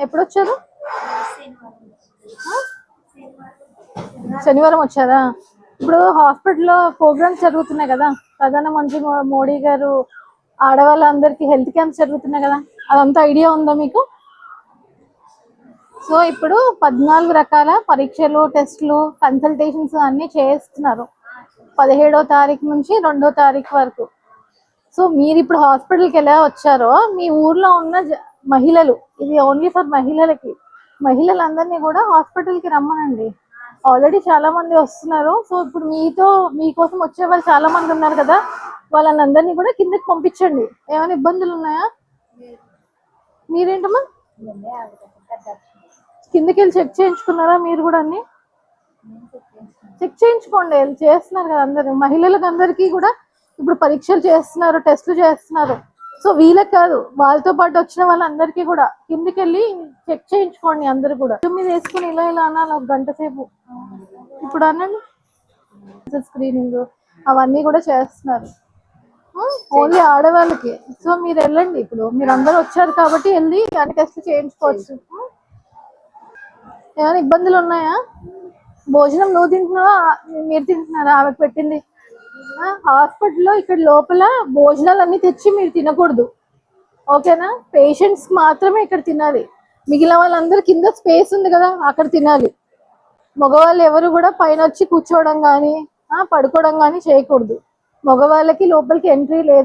ఎప్పుడు వచ్చారు శనివారం వచ్చారా? ఇప్పుడు హాస్పిటల్లో ప్రోగ్రామ్స్ జరుగుతున్నాయి కదా. ప్రధానమంత్రి మోడీ గారు ఆడవాళ్ళందరికీ హెల్త్ క్యాంప్స్ జరుగుతున్నాయి కదా. అదంతా ఐడియా ఉందా మీకు? సో ఇప్పుడు పద్నాలుగు రకాల పరీక్షలు టెస్టులు కన్సల్టేషన్స్ అన్ని చేస్తున్నారు. పదిహేడో తారీఖు నుంచి రెండో తారీఖు వరకు. సో మీరు ఇప్పుడు హాస్పిటల్కి ఎలా వచ్చారో మీ ఊర్లో ఉన్న జ- మహిళలు ఇది ఓన్లీ ఫర్ మహిళలకి. మహిళలందరినీ కూడా హాస్పిటల్కి రమ్మనండి. ఆల్రెడీ చాలా మంది వస్తున్నారు. సో ఇప్పుడు మీతో మీకోసం వచ్చే వాళ్ళు చాలా మంది ఉన్నారు కదా వాళ్ళని అందరినీ కూడా కిందకి పంపించండి. ఏమైనా ఇబ్బందులు ఉన్నాయా? మీరేంటమ్మా? కిందకి వెళ్ళి చెక్ చేయించుకున్నారా మీరు కూడా అన్ని? చెక్ చేయించుకోండి వెళ్ళి చేస్తున్నారు కదా అందరు. మహిళలకు అందరికీ కూడా ఇప్పుడు పరీక్షలు చేస్తున్నారు టెస్టులు చేస్తున్నారు. సో వీళ్ళకి కాదు వాళ్ళతో పాటు వచ్చిన వాళ్ళందరికీ కూడా కిందికి వెళ్ళి చెక్ చేయించుకోండి అందరు కూడా. మీద వేసుకుని ఇలా ఇలా అనాలి ఒక గంట సేపు. ఇప్పుడు అనండి. స్క్రీనింగ్ అవన్నీ కూడా చేస్తున్నారు. ఓన్లీ ఆడవాళ్ళకి. సో మీరు వెళ్ళండి ఇప్పుడు. మీరు అందరూ వచ్చారు కాబట్టి వెళ్ళి అన్ని టెస్ట్ చేయించుకోవచ్చు. ఏమైనా ఇబ్బందులు ఉన్నాయా? భోజనం నువ్వు తింటున్నావా? మీరు తింటున్నారా? ఆమెకు పెట్టింది. హాస్పిటల్లో ఇక్కడ లోపల భోజనాలు అన్ని తెచ్చి మీరు తినకూడదు. ఓకేనా? పేషెంట్స్ మాత్రమే ఇక్కడ తినాలి. మిగిలిన వాళ్ళందరూ కింద స్పేస్ ఉంది కదా అక్కడ తినాలి. మగవాళ్ళు ఎవరు కూడా పైన వచ్చి కూర్చోవడం కానీ పడుకోవడం కానీ చేయకూడదు. మగవాళ్ళకి లోపలికి ఎంట్రీ లేదు.